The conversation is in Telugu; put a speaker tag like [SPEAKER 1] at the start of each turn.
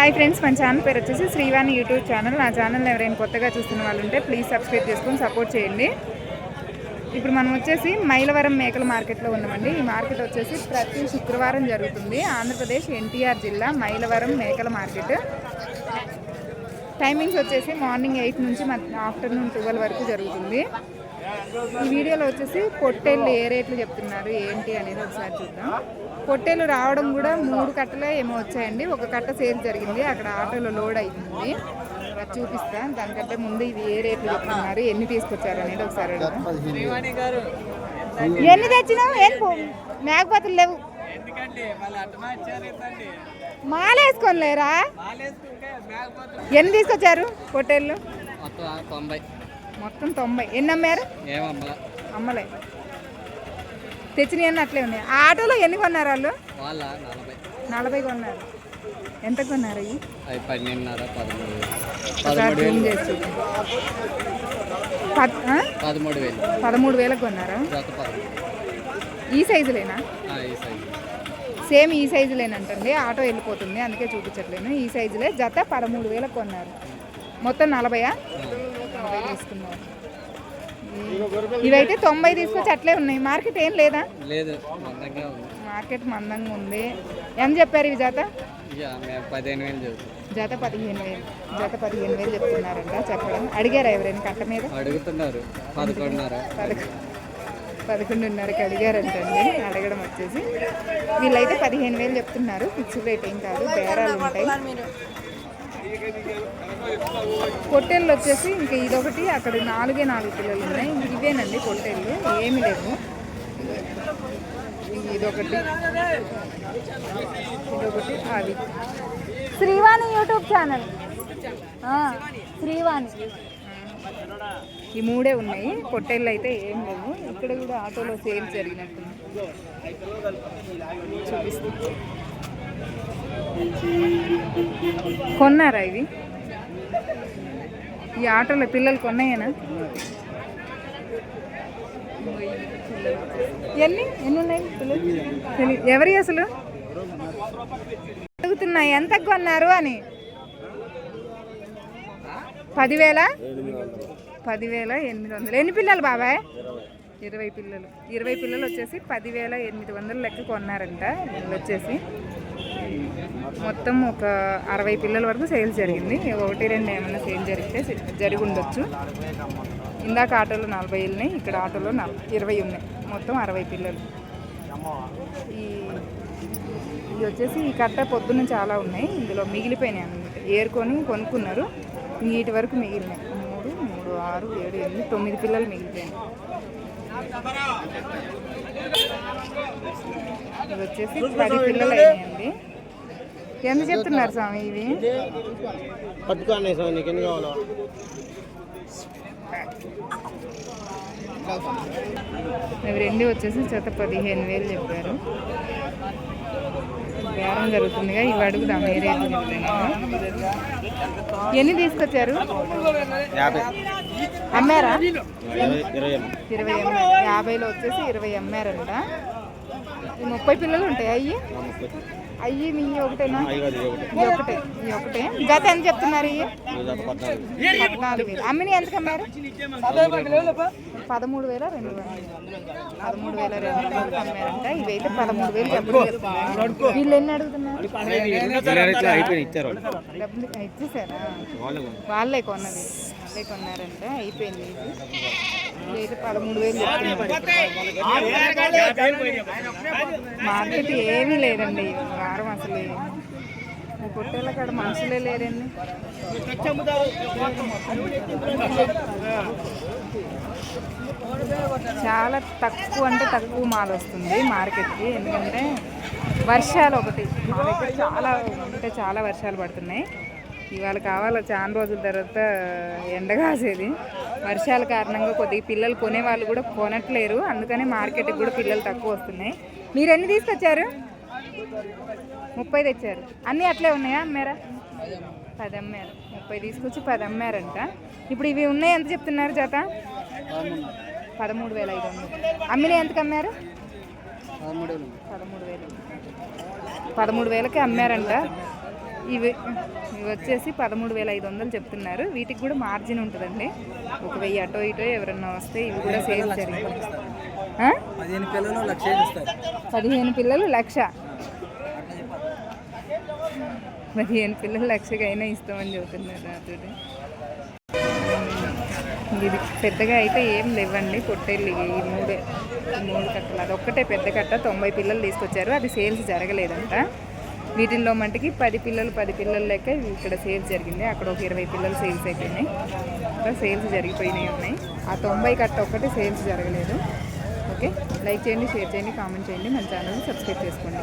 [SPEAKER 1] హాయ్ ఫ్రెండ్స్ మన ఛానల్ పేరు వచ్చేసి శ్రీవాణి యూట్యూబ్ ఛానల్. నా ఛానల్ ఎవరైనా కొత్తగా చూస్తున్న వాళ్ళు ఉంటే ప్లీజ్ సబ్స్క్రైబ్ చేసుకొని సపోర్ట్ చేయండి. ఇప్పుడు మనం వచ్చేసి మైలవరం మేకల మార్కెట్లో ఉన్నామండి. ఈ మార్కెట్ వచ్చేసి ప్రతి శుక్రవారం జరుగుతుంది. ఆంధ్రప్రదేశ్ ఎన్టీఆర్ జిల్లా మైలవరం మేకల మార్కెట్. టైమింగ్స్ వచ్చేసి మార్నింగ్ ఎయిట్ నుంచి ఆఫ్టర్నూన్ ట్వెల్వ్ వరకు జరుగుతుంది. ఈ వీడియోలో వచ్చేసి పొట్టేళ్ళు ఏ రేట్లు చెప్తున్నారు ఏంటి అనేది ఒకసారి చూద్దాం. పొట్టేళ్ళు రావడం కూడా మూడు కట్టలే ఏమో వచ్చాయండి. ఒక కట్ట సేల్ జరిగింది. అక్కడ ఆటోలో లోడ్ అయింది అది చూపిస్తా. దానికంటే ముందు ఇవి ఏ రేట్లు చెప్తున్నారు ఎన్ని తీసుకొచ్చారు అనేది ఒకసారి ఎన్ని తెచ్చినావు? ఏం మేకపోతులు లేవు.
[SPEAKER 2] ఎందుకండి? వాళ్ళు అట్టమా ఇచ్చారు ఏంటండి?
[SPEAKER 1] మాల వేసుకొని లేరా ఎన్ని తీసుకొచ్చారు పొట్టేళ్ళు?
[SPEAKER 2] మొత్తం తొంభై.
[SPEAKER 1] మొత్తం తొంభై. ఎన్ని అమ్మారు? అమ్మలే. తెచ్చినవి అట్లే ఉన్నాయి. ఆ ఆటోలో ఎన్ని కొన్నారు వాళ్ళు?
[SPEAKER 2] నలభై.
[SPEAKER 1] కొన్నారు. ఎంత కొన్నారు అవి
[SPEAKER 2] పన్నెండున్నర పదమూడు పదమూడు వేలు.
[SPEAKER 1] చేసి?
[SPEAKER 2] పదమూడు వేలు.
[SPEAKER 1] పదమూడు వేలకు కొన్నారా? ఈ సైజులేనా? సేమ్ ఈ సైజులేనంటండి ఆటో వెళ్ళిపోతుంది. అందుకే చూపించట్లేను. ఈ సైజులే. జత పదమూడు వేలకు కొన్నారు. మొత్తం నలభైయా? నలభై తీసుకున్నారు ఇవైతే తొంభై తీసుకొచ్చి అట్లే ఉన్నాయి. మార్కెట్ ఏం లేదా?
[SPEAKER 2] లేదు
[SPEAKER 1] మార్కెట్ మందంగా ఉంది. ఎంత చెప్పారు ఇవి జత?
[SPEAKER 2] పదిహేను వేలు
[SPEAKER 1] జత పదిహేను వేలు. జత పదిహేను వేలు చెప్తున్నారంట చెప్పడం. అడిగారా ఎవరైనా కట్ట మీద?
[SPEAKER 2] అడుగుతున్నారు. పదకొండున్నర.
[SPEAKER 1] పదకొ పదకొండున్నరకి అడిగారంటండి అడగడం వచ్చేసి. వీళ్ళైతే పదిహేను వేలు చెప్తున్నారు. ఫిక్స్డ్ రేట్ ఏం కాదు బేరాలు ఉంటాయి. పొట్టేళ్ళు వచ్చేసి ఇంకా ఇదొకటి అక్కడ నాలుగే నాలుగు పిల్లలు ఉన్నాయి. ఇంక ఇవేనండి పొట్టేళ్ళు ఏమి లేవు. ఇదొకటి ఇదొకటి అది శ్రీవాణి యూట్యూబ్ ఛానల్. శ్రీవాణి. ఈ మూడే ఉన్నాయి. పొట్టేళ్ళు అయితే ఏం లేవు. ఇక్కడ కూడా ఆటోలో సేల్ జరిగినట్టు చూపిస్తుంది కొన్నారా ఇవి? ఈ ఆటోలో పిల్లలు కొన్నాయేనా? ఎన్ని? ఎన్ని ఉన్నాయి పిల్లలు ఎవరి అసలు? అడుగుతున్నా ఎంత కొన్నారు అని. పదివేల? పదివేల ఎనిమిది వందలు. ఎన్ని పిల్లలు బాబాయ్? ఇరవై పిల్లలు. ఇరవై పిల్లలు వచ్చేసి పదివేల ఎనిమిది వందలు లెక్క కొన్నారంట వీళ్ళు వచ్చేసి. మొత్తం ఒక అరవై పిల్లల వరకు సేల్ జరిగింది. ఒకటి రెండు ఏమైనా సేల్ జరిగితే జరిగి ఉండొచ్చు. ఇందాక ఆటోలో నలభై ఉన్నాయి ఇక్కడ ఆటోలో నలభై ఇరవై ఉన్నాయి. మొత్తం అరవై పిల్లలు. ఈ ఇది వచ్చేసి ఈ కట్ట పొద్దున్న చాలా ఉన్నాయి. ఇందులో మిగిలిపోయినాయి అనమాట ఏరుకొని కొనుక్కున్నారు. నీటి వరకు మిగిలినాయి. మూడు మూడు ఆరు ఏడు ఎనిమిది తొమ్మిది పిల్లలు మిగిలిపోయినాయి. ఇది వచ్చేసి పది పిల్లలు అయినాయండి. ఎంత చెప్తున్నారు స్వామి ఇవి?
[SPEAKER 3] పట్టుకోండి నీకు ఎన్ని కావాలో?
[SPEAKER 1] రెండు వచ్చేసి చేత పదిహేను వేలు చెప్పారు. బేరం జరుగుతుందిగా ఇవి అడుగుదాం ఏ రేటు ఎన్ని తీసుకొచ్చారు? అమ్మారా?
[SPEAKER 3] ఇరవై
[SPEAKER 1] యాభైలో వచ్చేసి ఇరవై అమ్మారంట. ఈ ముప్పై పిల్లలు ఉంటాయి అయ్యి అయ్యి మీ ఒకటేనా?
[SPEAKER 3] ఒకటి.
[SPEAKER 1] ఈ ఒకటే గత ఎంత చెప్తున్నారు
[SPEAKER 3] జత పద్నాలుగు
[SPEAKER 1] వేలు. అమ్మిని ఎంత అమ్మారు పదమూడు వేల రెండు పదమూడు వేల రెండు వందలు అమ్మారంట. ఇవైతే పదమూడు వేలు డబ్బులు వీళ్ళు ఎన్ని అడుగుతున్నారు? డబ్బులు ఇచ్చేసారా?
[SPEAKER 3] వాళ్ళే
[SPEAKER 1] కొన్నది. వాళ్ళే కొన్నారంట. అయిపోయింది మార్కెట్ ఏమీ లేదండి. వారం అసలు పొట్టేళ్ళ కాడ మనుషులే లేరండి. చాలా తక్కువ అంటే తక్కువ మాల్ వస్తుంది మార్కెట్కి. ఎందుకంటే వర్షాలు ఒకటి. మా దగ్గర చాలా అంటే చాలా వర్షాలు పడుతున్నాయి. ఇవాళ కావాలా చాలా రోజుల తర్వాత ఎండ కాసేది. వర్షాల కారణంగా కొద్దిగా పిల్లలు కొనే వాళ్ళు కూడా కొనట్లేరు. అందుకని మార్కెట్కి కూడా పిల్లలు తక్కువ వస్తున్నాయి. మీరు ఎన్ని తీసుకొచ్చారు? ముప్పై తెచ్చారు. అన్నీ అట్లే ఉన్నాయా అమ్మారా? పది అమ్మారు ముప్పై తీసుకొచ్చి పది అమ్మారంట ఇప్పుడు ఇవి ఉన్నాయి ఎంత చెప్తున్నారు జత? పదమూడు వేల ఐదు వందలు. అమ్మిన ఎంతకు అమ్మారు?
[SPEAKER 2] పదమూడు వేలు.
[SPEAKER 1] పదమూడు వేలు. పదమూడు వేలకి అమ్మారంట. ఇవి ఇవి వచ్చేసి పదమూడు వేల ఐదు వందలు చెప్తున్నారు. వీటికి కూడా మార్జిన్ ఉంటుందండి. ఒక వెయ్యి అటో ఇటో ఎవరన్నా వస్తే ఇవి కూడా సేల్?
[SPEAKER 2] పదిహేను పిల్లలు లక్ష
[SPEAKER 1] పదిహేను పిల్లలు లక్ష. పదిహేను పిల్లలు లక్షకి అయినా ఇస్తామని చెబుతున్నారు నాతో ఇది పెద్దగా అయితే ఏం లేవండి. పొట్టేళ్ళు ఈ మూడే మూడు కట్టలు. అది ఒక్కటే పెద్ద కట్ట. తొంభై పిల్లలు తీసుకొచ్చారు. అది సేల్స్ జరగలేదంట. వీటిల్లో మటుకి పది పిల్లలు పది పిల్లలు లెక్క ఇక్కడ సేల్స్ జరిగింది. అక్కడ ఒక ఇరవై పిల్లలు సేల్స్ అయిపోయినాయి. ఇంకా సేల్స్ జరిగిపోయినాయి ఉన్నాయి. ఆ తొంభై కట్ట ఒక్కటే సేల్స్ జరగలేదు. ఓకే? లైక్ చేయండి షేర్ చేయండి కామెంట్ చేయండి. మన ఛానల్ని సబ్స్క్రైబ్ చేసుకోండి.